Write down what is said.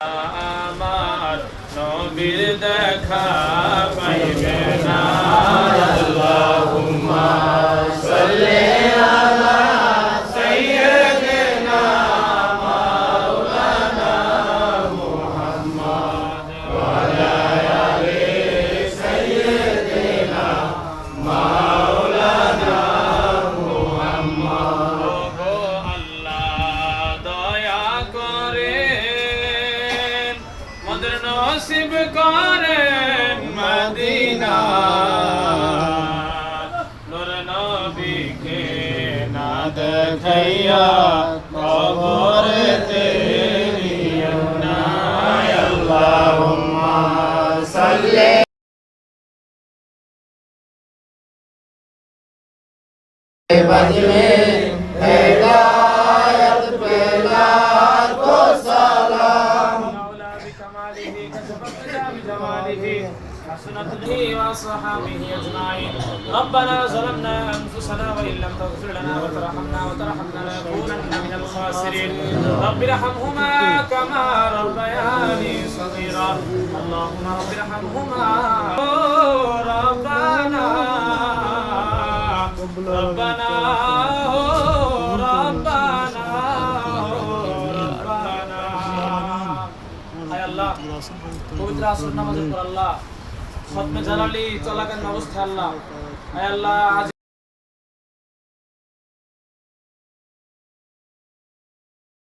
আমার নবীর দেখা পাইবে না। আল্লাহুম্মা। নসিব করেন মদিনা। নূর নবীকে না দেখাইয়া কবরেতে আল্লাহুম্মা সাল্লি। الدجى بجماله حسنت به وأصحابه أجمعين. ربنا ظلمنا أنفسنا وإن لم تغفر لنا وترحمنا وترحمنا لنكونن من الخاسرين. رب ارحمهما كما ربياني صغيرا. اللهم رب ارحمهما. ربنا. ربنا পবিত্র আসর নামাজের পর আল্লাহ খতমে জালালি চলাকালীন অবস্থায় আল্লাহ। আল্লাহ